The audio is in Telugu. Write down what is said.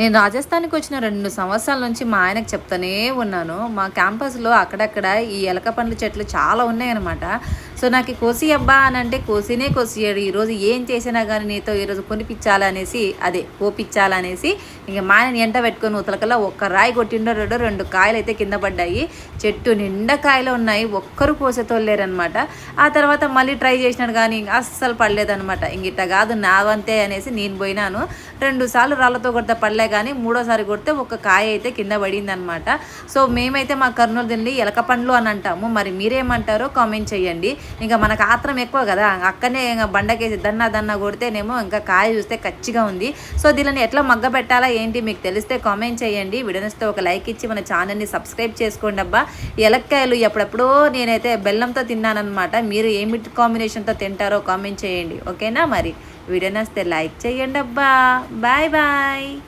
నేను రాజస్థాన్కి వచ్చిన రెండు సంవత్సరాల నుంచి మా ఆయనకు చెప్తానే ఉన్నాను. మా క్యాంపస్లో అక్కడక్కడ ఈ ఎలక పండ్ల చెట్లు చాలా ఉన్నాయన్నమాట. సో నాకు కోసి అబ్బా అని అంటే కోసినే కోసియాడు. ఈరోజు ఏం చేసినా కానీ నీతో ఈరోజు కొనిపించాలనేసి అదే కోపించాలనేసి ఇంకా మా ఆయన ఎంట పెట్టుకొని ఉతలకల్లా ఒక్క రాయి కొట్టిండో రెండో రెండు కాయలు అయితే కింద పడ్డాయి. చెట్టు నిండా కాయలు ఉన్నాయి. ఒక్కరు కోసేతోలేరనమాట ఆ తర్వాత మళ్ళీ ట్రై చేసినాడు కానీ అస్సలు పడలేదనమాట ఇంక ఇట్ట కాదు నావంతే అనేసి నేను పోయినాను. రెండు సార్లు రాళ్ళతో కొడితే పడలేక కానీ మూడోసారి కొడితే ఒక కాయ అయితే కింద పడింది అనమాట సో మేమైతే మా కర్నూలు తిండి ఎలక పండ్లు అని అంటాము. మరి మీరేమంటారో కామెంట్ చేయండి. ఇంకా మనకు ఆత్రం ఎక్కువ కదా అక్కడనే ఇంకా బండకేసి దన్నా దన్నా కొడితేనేమో ఇంకా కాయ చూస్తే కచ్చిగా ఉంది. సో దీనిని ఎట్లా మగ్గ పెట్టాలా ఏంటి మీకు తెలిస్తే కామెంట్ చేయండి. వీడియోనిస్తే ఒక లైక్ ఇచ్చి మన ఛానల్ని సబ్స్క్రైబ్ చేసుకోండి అబ్బా. ఎలక్కాయలు ఎప్పుడెప్పుడో నేనైతే బెల్లంతో తిన్నానమాట మీరు ఏమి కాంబినేషన్తో తింటారో కామెంట్ చేయండి. ఓకేనా మరి? వీడియో నస్తే లైక్ చేయండి అబ్బా. Bye bye.